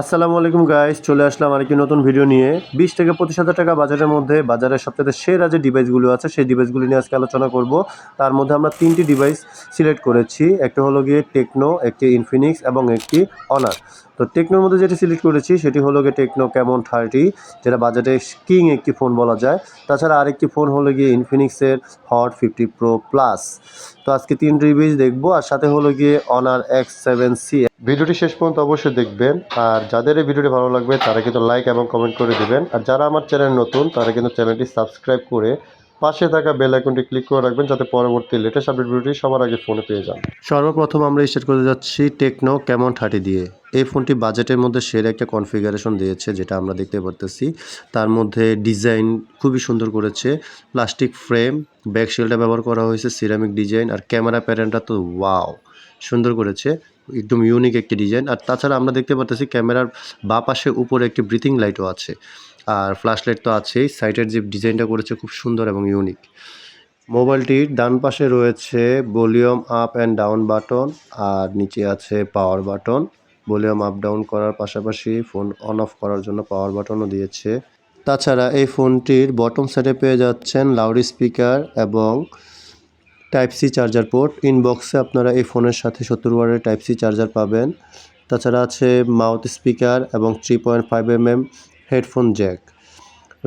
আসসালামু আলাইকুম গাইস চলে আসলাম আরেকটি নতুন ভিডিও নিয়ে। বিশ থেকে পঁচিশ হাজার টাকা বাজারের মধ্যে বাজারের সবথেকে সেরা যে ডিভাইসগুলো আছে, সেই ডিভাইসগুলি নিয়ে আজকে আলোচনা করব। তার মধ্যে আমরা তিনটি ডিভাইস সিলেক্ট করেছি। একটা হলো গিয়ে টেকনো একটি ইনফিনিক্স এবং একটি অনার তো টেকনোর মধ্যে যেটি সিলেক্ট করেছি সেটি হলো গিয়ে টেকনো ক্যামন থার্টি যেটা বাজেটে কিং একটি ফোন বলা যায়। তাছাড়া আরেকটি ফোন হলো গিয়ে ইনফিনিক্সের হট ফিফটি প্রো প্লাস তো আজকে তিন রিভিউজ দেখব, আর সাথে হলো গিয়ে অনার এক্স সেভেন সি ভিডিওটি শেষ পর্যন্ত অবশ্যই দেখবেন, আর যাদের এই ভিডিওটি ভালো লাগবে তারা কিন্তু লাইক এবং কমেন্ট করে দিবেন। আর যারা আমার চ্যানেল নতুন, তারা কিন্তু চ্যানেলটি সাবস্ক্রাইব করে পাশে থাকা বেল আইকনটি ক্লিক করে রাখবেন যাতে পরবর্তী লেটেস্ট আপডেট ভিডিওটি সবার আগে ফোনে পেয়ে যান। সর্বপ্রথম আমরা স্টার্ট করতে যাচ্ছি টেকনো ক্যামন থার্টি দিয়ে। এই ফোনটি বাজেটের মধ্যে সেরা একটা কনফিগারেশন দিয়েছে, যেটা আমরা দেখতে পারতেছি। তার মধ্যে ডিজাইন খুবই সুন্দর করেছে। প্লাস্টিক ফ্রেম ব্যাক শিলটা ব্যবহার করা হয়েছে সিরামিক ডিজাইন আর ক্যামেরা প্যাটার্নটা তো ওয়াও সুন্দর করেছে। একদম ইউনিক একটি ডিজাইন আর তাছাড়া আমরা দেখতে পারতেছি ক্যামেরার বা পাশে উপরে একটি ব্রিথিং লাইটও আছে। আর ফ্ল্যাশ লাইট তো আছেই। সাইটের যে ডিজাইনটা করেছে খুব সুন্দর এবং ইউনিক মোবাইলটির ডান পাশে রয়েছে volume up and down button আর নিচে আছে power button volume up down করার পাশাপাশি ফোন অন অফ করার জন্য পাওয়ার বাটনও দিয়েছে। তাছাড়া এই ফোনটির বটম সাইডে পেয়ে যাচ্ছেন লাউড স্পিকার এবং টাইপ সি চার্জার পোর্ট ইনবক্সে আপনারা এই ফোনের সাথে সত্তর ওয়ার্ডের টাইপ সি চার্জার পাবেন। তাছাড়া আছে মাউথ স্পিকার এবং three point five M M headphone jack.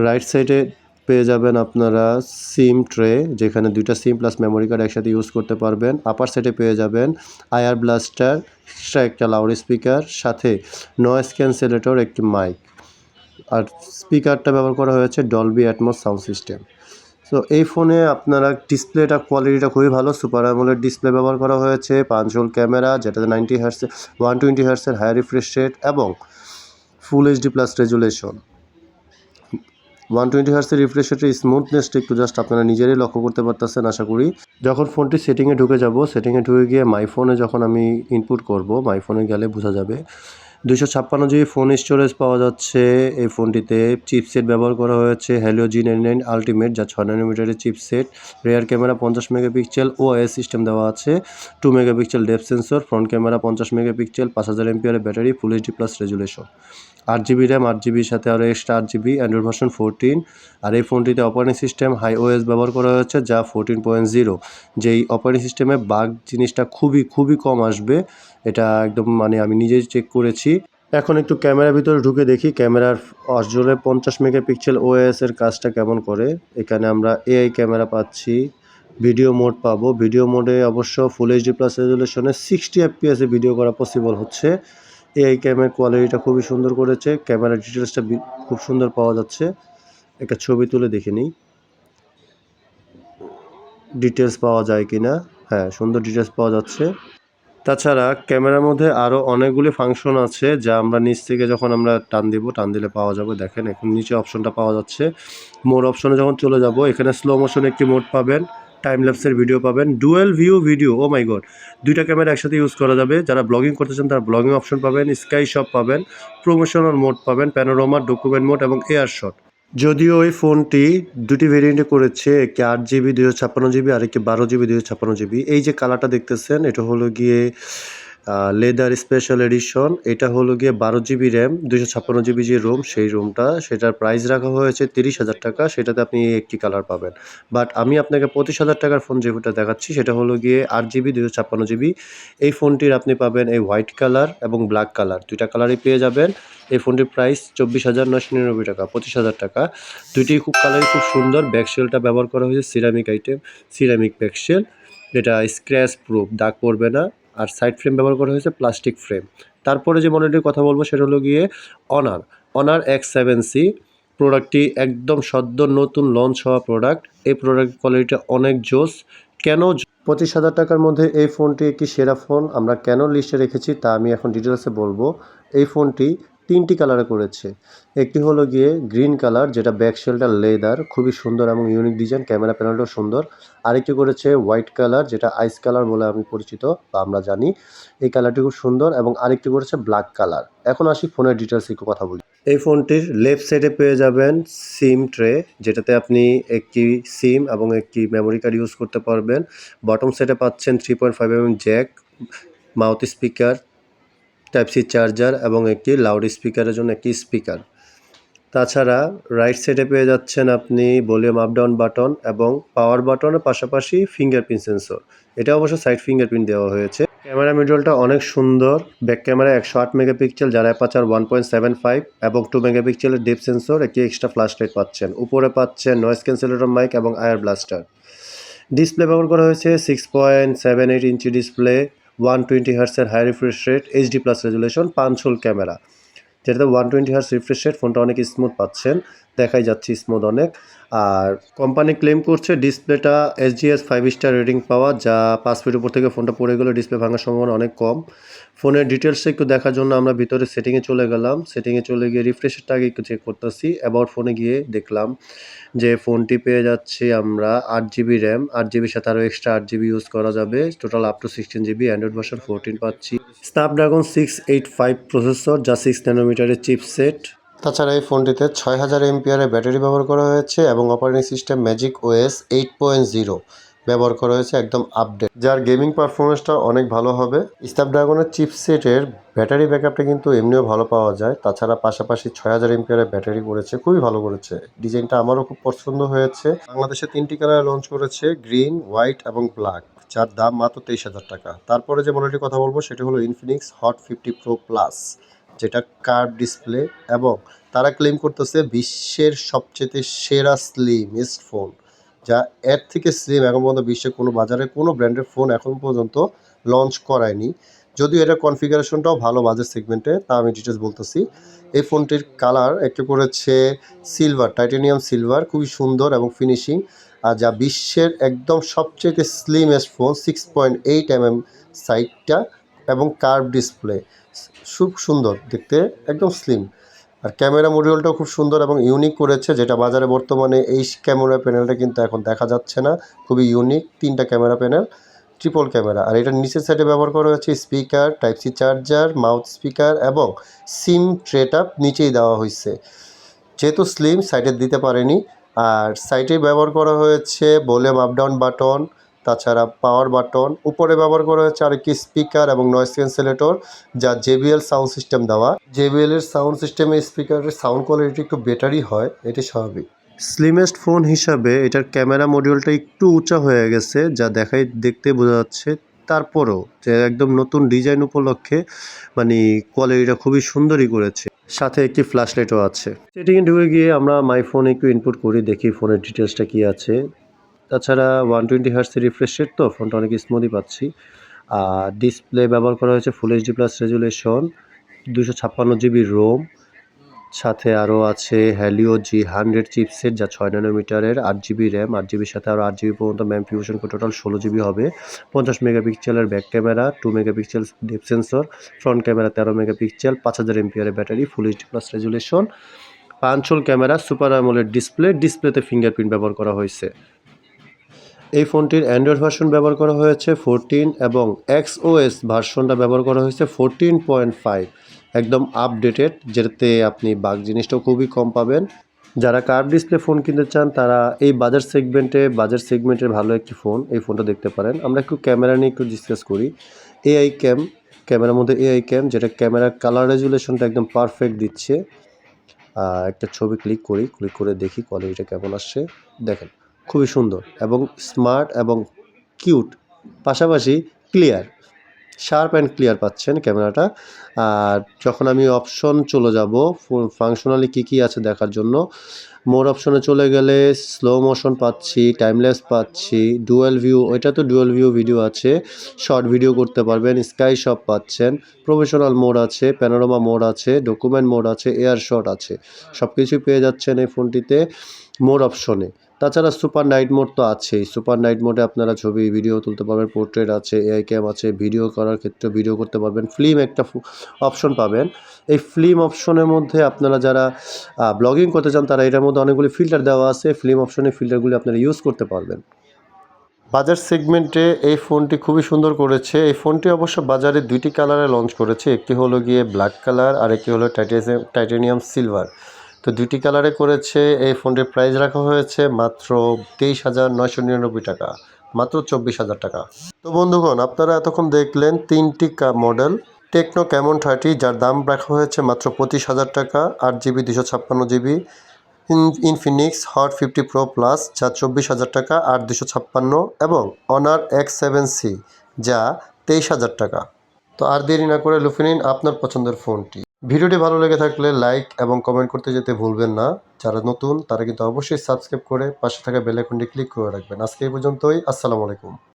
Right সাইডে পেয়ে যাবেন আপনারা সিম ট্রে, যেখানে দুইটা সিম প্লাস মেমোরি কার্ড একসাথে ইউজ করতে পারবেন। আপার সাইডে পেয়ে যাবেন আয়ার ব্লাস্টার একটা লাউড স্পিকার, সাথে নয়েজ ক্যান্সেলেটর একটি মাইক আর স্পিকারটা ব্যবহার করা হয়েছে Dolby Atmos sound system so এই ফোনে আপনারা ডিসপ্লেটা কোয়ালিটিটা খুবই ভালো। সুপার অ্যামোলেড ডিসপ্লে ব্যবহার করা হয়েছে, পাঁচ ক্যামেরা যেটাতে নাইনটি হার্সের ওয়ান টোয়েন্টি হার্সের হায়ার রিফ্রেশ রেট এবং full HD plus resolution one twenty হার্সের refresh রেটের স্মুথনেসটা একটু জাস্ট আপনারা নিজেরাই লক্ষ্য করতে পারতেছেন, আশা করি। যখন ফোনটি সেটিংয়ে ঢুকে যাব সেটিংয়ে ঢুকে গিয়ে মাই ফোনে যখন আমি ইনপুট করব মাই ফোনে গেলে বোঝা যাবে। দুশো ছাপ্পান্ন জিবি ফোন স্টোরেজ পাওয়া যাচ্ছে। এই ফোনটিতে চিপসেট ব্যবহার করা হয়েছে। Helio G nine nine ultimate যা ছয় নানোমিটারের চিপসেট রেয়ার ক্যামেরা পঞ্চাশ মেগাপিক্সেল ও এস সিস্টেম দেওয়া আছে। Two megapixel depth sensor front camera পঞ্চাশ মেগাপিক্সেল পাঁচ হাজার এমপিআরের battery full HD plus resolution আট জিবি র্যাম, আট জিবির সাথে আরও এক্সট্রা আট জিবি অ্যান্ড্রয়েড ভার্সন ফোরটিন আর এই ফোনটিতে অপারেটিং সিস্টেম হাই ওএস ব্যবহার করা হয়েছে, যা ফোরটিন পয়েন্ট জিরো যেই অপারেটিং সিস্টেমে বাগ জিনিসটা খুবই খুবই কম আসবে, এটা একদম মানে আমি নিজেই চেক করেছি। এখন একটু ক্যামেরার ভিতরে ঢুকে দেখি, ক্যামেরার অসজোরে পঞ্চাশ মেগাপিক্সেল ওএস এর কাজটা কেমন করে। এখানে আমরা এআই ক্যামেরা পাচ্ছি, ভিডিও মোড পাবো। ভিডিও মোডে অবশ্য ফুল এইচডি প্লাস রেজুলেশনে সিক্সটি এফপিএসে ভিডিও করা পসিবল হচ্ছে। এআই ক্যামেরার কোয়ালিটিটা খুবই সুন্দর করেছে। ক্যামেরার ডিটেলসটা খুব সুন্দর পাওয়া যাচ্ছে। একটা ছবি তুলে দেখে নিই। ডিটেলস পাওয়া যায় কি না হ্যাঁ সুন্দর ডিটেলস পাওয়া যাচ্ছে। তাছাড়া ক্যামেরার মধ্যে আরও অনেকগুলি ফাংশন আছে, যা আমরা নিচ থেকে যখন আমরা টান দিব, টান দিলে পাওয়া যাবে। দেখেন, এখন নিচে অপশনটা পাওয়া যাচ্ছে। মোড অপশনে যখন চলে যাব, এখানে স্লো মোশন একটি মোড পাবেন। টাইম ল্যাপসের ভিডিও পাবেন। ডুয়েল ভিউ ভিডিও ও মাই গড দুইটা ক্যামেরা একসাথে ইউজ করা যাবে। যারা ব্লগিং করতে চান, তারা ব্লগিং অপশন পাবেন স্কাই শপ পাবেন প্রমোশনাল মোড পাবেন প্যানোরোমা ডকুমেন্ট মোড এবং এয়ার শট যদিও এই ফোনটি দুটি ভেরিয়েন্টে করেছে একটি আট জিবি দুশো ছাপ্পান্ন জিবি আর একটি বারো জিবি দুশো ছাপ্পান্ন জিবি এই যে কালারটা দেখতেছেন, এটা হলো গিয়ে লেদার স্পেশাল এডিশন এটা হলো গিয়ে বারো জিবি র্যাম দুশো ছাপ্পান্ন জিবি যে রোম সেই রোমটা সেটার প্রাইস রাখা হয়েছে তিরিশ হাজার টাকা, সেটাতে আপনি একটি কালার পাবেন। বাট আমি আপনাকে পঁচিশ হাজার টাকার ফোন যেটা দেখাচ্ছি, সেটা হলো গিয়ে আট জিবি দুশো ছাপ্পান্ন জিবি এই ফোনটির আপনি পাবেন এই হোয়াইট কালার এবং ব্ল্যাক কালার দুইটা কালারই পেয়ে যাবেন। এই ফোনটির প্রাইস চব্বিশ হাজার নশো নিরানব্বই টাকা, পঁচিশ হাজার টাকা। দুইটি খুব কালারই খুব সুন্দর ব্যাকশেলটা ব্যবহার করা হয়েছে ceramic item ceramic back shell যেটা স্ক্র্যাচ প্রুফ দাগ পড়বে না। আর সাইড ফ্রেম ব্যবহার করা হয়েছে প্লাস্টিক ফ্রেম তারপরে যে মডেলটির কথা বলব সেটা হলো গিয়ে Honor Honor X seven C প্রোডাক্টটি একদম সদ্য নতুন লঞ্চ হওয়া প্রোডাক্ট এই প্রোডাক্ট কোয়ালিটিটা অনেক জোস। কেন পঁচিশ হাজার টাকার মধ্যে এই ফোনটি একটি সেরা ফোন আমরা কেন লিস্টে রেখেছি তা আমি এখন ডিটেলসে বলব। এই ফোনটি তিনটি কালারে করেছে। একটি হলো গিয়ে গ্রিন কালার যেটা ব্যাক শেলটা লেদার খুবই সুন্দর এবং ইউনিক ডিজাইন ক্যামেরা প্যানেলটাও সুন্দর। আরেকটি করেছে হোয়াইট কালার যেটা আইস কালার বলে আমি পরিচিত বা আমরা জানি। এই কালারটি খুব সুন্দর এবং আরেকটি করেছে ব্ল্যাক কালার এখন আসি ফোনের ডিটেলস একটু কথা বলি। এই ফোনটির লেফট সাইডে পেয়ে যাবেন সিম ট্রে যেটাতে আপনি একটি সিম এবং একটি মেমোরি কার্ড ইউজ করতে পারবেন। বটম সাইডে পাচ্ছেন three point five M jack mouth speaker type C charger এবং একটি লাউড স্পিকারের জন্য একটি স্পিকার তাছাড়া রাইট সাইডে পেয়ে যাচ্ছেন আপনি ভলিউম আপ ডাউন বাটন এবং পাওয়ার বাটনের পাশাপাশি ফিঙ্গারপ্রিন্ট সেন্সর এটা অবশ্য সাইড ফিঙ্গারপ্রিন্ট দেওয়া হয়েছে। ক্যামেরা মিডলটা অনেক সুন্দর। ব্যাক ক্যামেরা একশো আট মেগাপিক্সেল যারা aperture one point seven five এবং টু মেগাপিক্সেলের ডিপ সেন্সর একটি এক্সট্রা ফ্ল্যাশ লাইট পাচ্ছেন। উপরে পাচ্ছেন নয়েজ ক্যান্সেলেটর মাইক এবং আয়ার ব্লাস্টার ডিসপ্লে ব্যবহার করা হয়েছে six point seven eight inch display one twenty হার্সের high refresh rate HD plus resolution punch hole camera. যেটাতে one twenty hertz refresh rate ফোনটা অনেক স্মুথ পাচ্ছেন, দেখাই যাচ্ছে স্মুথ অনেক। আর কোম্পানি ক্লেম করছে ডিসপ্লেটা এসজিএস ফাইভ স্টার রেটিং পাওয়া, যা পাঁচ ফিট উপর থেকে ফোনটা পড়ে গেলে ডিসপ্লে ভাঙার সম্ভাবনা অনেক কম। ফোনের ডিটেলসে একটু দেখার জন্য আমরা ভিতরে সেটিংয়ে চলে গেলাম। সেটিংয়ে চলে গিয়ে রিফ্রেশেরটা আগে একটু চেক করতেছি। অ্যাবাউট ফোনে গিয়ে দেখলাম যে ফোনটি পেয়ে যাচ্ছি আমরা আট জিবি র্যাম আট জিবির সাথে আরও এক্সট্রা আট জিবি ইউজ করা যাবে। Total up to sixteen GB Android version fourteen পাচ্ছি। Snapdragon six eight five processor যা সিক্স ন্যানোমিটারের চিপসেট তাছাড়া এই ফোনটিতে ছয় হাজার এমপিআরের ব্যাটারি ব্যবহার করা হয়েছে এবং operating system magic OS eight point zero ব্যবহার করা হয়েছে একদম আপডেট যার গেমিং পারফরমেন্সটা অনেক ভালো হবে। স্ন্যাপড্রাগনের চিপসেটের ব্যাটারি ব্যাকআপটা কিন্তু এমনিও ভালো পাওয়া যায়। তাছাড়া পাশাপাশি ছয় হাজার এমপিআরের ব্যাটারি করেছে, খুবই ভালো করেছে। ডিজাইনটা আমারও খুব পছন্দ হয়েছে। বাংলাদেশে তিনটি কালার লঞ্চ করেছে গ্রিন হোয়াইট এবং ব্ল্যাক যার দাম মাত্র তেইশ হাজার টাকা। তারপরে যে মডেলটির কথা বলব, সেটি হলো Infinix hot fifty pro plus যেটা কার্ভ ডিসপ্লে এবং তারা ক্লেম করতেছে বিশ্বের সবচেয়ে সেরা স্লিমেস্ট ফোন যা এর থেকে স্লিম এখন পর্যন্ত বিশ্বে কোনো বাজারে কোনো ব্র্যান্ডের ফোন এখন পর্যন্ত লঞ্চ করায়নি। যদিও এটার কনফিগারেশনটাও ভালো বাজার সেগমেন্টে তা আমি ডিটেলস বলতেছি। এই ফোনটির কালার একটু করেছে সিলভার টাইটেনিয়াম সিলভার খুবই সুন্দর এবং ফিনিশিং আর যা বিশ্বের একদম সবচেয়ে slimmest phone six point eight M M সাইজটা এবং কার্ভ ডিসপ্লে। খুব সুন্দর, দেখতে একদম স্লিম আর ক্যামেরা মডিউলটাও খুব সুন্দর এবং ইউনিক করেছে, যেটা বাজারে বর্তমানে এই ক্যামেরা প্যানেলটা কিন্তু এখন দেখা যাচ্ছে না। খুবই ইউনিক তিনটা ক্যামেরা প্যানেল ট্রিপল ক্যামেরা। আর এটার নিচের সাইডে ব্যবহার করা হয়েছে speaker type C charger mouth speaker এবং সিম ট্রেটা নিচেই দেওয়া হয়েছে। যেহেতু স্লিম সাইডে দিতে পারেনি। আর সাইডে ব্যবহার করা হয়েছে ভলিউম আপ ডাউন বাটন তাছাড়া পাওয়ার বাটন উপরে ব্যবহার করা হয়েছে আরেকটি স্পিকার এবং নয়েজ ক্যান্সেলেটর যা জেবিএল সাউন্ড সিস্টেম দেওয়া। জেবিএল এর সাউন্ড সিস্টেমে স্পিকারের সাউন্ড কোয়ালিটি একটু বেটারই হয়, এটি স্বাভাবিক। স্লিমেস্ট ফোন হিসাবে এটার ক্যামেরা মডিউলটা একটু উঁচা হয়ে গেছে, যা দেখাই দেখতে বোঝা যাচ্ছে তারপরও যে একদম নতুন ডিজাইন উপলক্ষে মানে কোয়ালিটিটা খুবই সুন্দরই করেছে। সাথে একটি ফ্ল্যাশ লাইটও আছে। সেটিংয়ে ঢুকে গিয়ে আমরা মাই ফোনে একটু ইনপুট করি, দেখি ফোনের ডিটেলসটা কী আছে। তাছাড়া ওয়ান টোয়েন্টি হার্সের রিফ্রেশ রেট তো ফোনটা অনেক স্মুথই পাচ্ছি। আর ডিসপ্লে ব্যবহার করা হয়েছে ফুল এইচডি প্লাস রেজুলেশন দুশো ছাপ্পান্ন জিবি রোম সাথে আরও আছে হ্যালিও জি হান্ড্রেড চিপসেট যা ছয় ন্যানোমিটারের আট জিবি র্যাম আট জিবির সাথে আরও আট জিবি পর্যন্ত ম্যাম ফিউশন করে টোটাল ষোলো জিবি হবে। পঞ্চাশ মেগাপিক্সেলের back camera two megapixel depth sensor front camera তেরো মেগাপিক্সেল পাঁচ হাজার এমপিআরের battery full HD plus resolution punch hole camera super AMOLED display ডিসপ্লেতে ফিঙ্গারপ্রিন্ট ব্যবহার করা হয়েছে। এই ফোনটির অ্যান্ড্রয়েড ভার্সন ব্যবহার করা হয়েছে ফোরটিন এবং এক্স ওএস ভার্সনটা ব্যবহার করা হয়েছে ফোরটিন পয়েন্ট ফাইভ একদম আপডেটেড যেটাতে আপনি বাগ জিনিসটাও খুবই কম পাবেন। যারা কার্ভ ডিসপ্লে ফোন কিনতে চান, তারা এই বাজার সেগমেন্টে বাজার সেগমেন্টের ভালো একটি ফোন এই ফোনটা দেখতে পারেন। আমরা একটু ক্যামেরা নিয়ে একটু ডিসকাস করি। এআই ক্যাম ক্যামেরার মধ্যে এআই ক্যাম যেটা ক্যামেরার কালার রেজুলেশনটা একদম পারফেক্ট দিচ্ছে। একটা ছবি ক্লিক করি ক্লিক করে দেখি কোয়ালিটিটা কেমন আসছে। দেখেন। খুবই সুন্দর এবং স্মার্ট এবং কিউট, পাশাপাশি ক্লিয়ার, শার্প অ্যান্ড ক্লিয়ার পাচ্ছেন ক্যামেরাটা। আর যখন আমি অপশন চলে যাব ফাংশনালি কী কী আছে দেখার জন্য, মোর অপশনে চলে গেলে স্লো মোশন পাচ্ছি, টাইমলেস পাচ্ছি, ডুয়েল ভিউ, ওইটা তো ডুয়েল ভিউ ভিডিও আছে, শর্ট ভিডিও করতে পারবেন, স্কাই শপ পাচ্ছেন, প্রফেশনাল মোড আছে, প্যানোরামা মোড আছে, ডকুমেন্ট মোড আছে, এয়ার শট আছে সব কিছুই পেয়ে যাচ্ছেন এই ফোনটিতে মোড অপশনে। তাছাড়া সুপার নাইট মোড তো আছেই। সুপার নাইট মোডে আপনারা ছবি, ভিডিও তুলতে পারবেন, পোর্ট্রেট আছে, এআই ক্যাম আছে, ভিডিও করার ক্ষেত্রে ভিডিও করতে পারবেন, ফিল্ম একটা অপশন পাবেন। এই ফিল্ম অপশনের মধ্যে আপনারা যারা ব্লগিং করতে চান, তারা এটার মধ্যে অনেকগুলি ফিল্টার দেওয়া আছে। ফিল্ম অপশনে ফিল্টারগুলি আপনারা ইউজ করতে পারবেন। বাজার সেগমেন্টে এই ফোনটি খুবই সুন্দর করেছে। এই ফোনটি অবশ্য বাজারে দুইটি কালারে লঞ্চ করেছে। একটি হলো গিয়ে ব্ল্যাক কালার আর একটি হলো টাইটেনিয়াম টাইটেনিয়াম সিলভার। তো দুইটি কালারে করেছে, এই ফোনটির প্রাইস রাখা হয়েছে মাত্র তেইশ হাজার নয়শো নিরানব্বই টাকা, মাত্র চব্বিশ হাজার টাকা। তো বন্ধুগণ, আপনারা এতক্ষণ দেখলেন তিনটি মডেল টেকনো ক্যামন থার্টি যার দাম রাখা হয়েছে মাত্র পঁচিশ হাজার টাকা, আট জিবি দুশো ছাপ্পান্ন GB Infinix hot fifty pro plus যা চব্বিশ হাজার টাকা, আট দুশো ছাপ্পান্ন, এবং অনার এক্স সেভেন সি যা তেইশ হাজার টাকা। তো আর দেরি না করে লুফে নিন আপনার পছন্দের ফোনটি। ভিডিওটি ভালো লেগে থাকলে লাইক এবং কমেন্ট করতে যেতে ভুলবেন না। যারা নতুন, তারা কিন্তু অবশ্যই সাবস্ক্রাইব করে পাশে থাকা বেল আইকনটি ক্লিক করে রাখবেন। আজকে এই পর্যন্তই। আসসালামু আলাইকুম।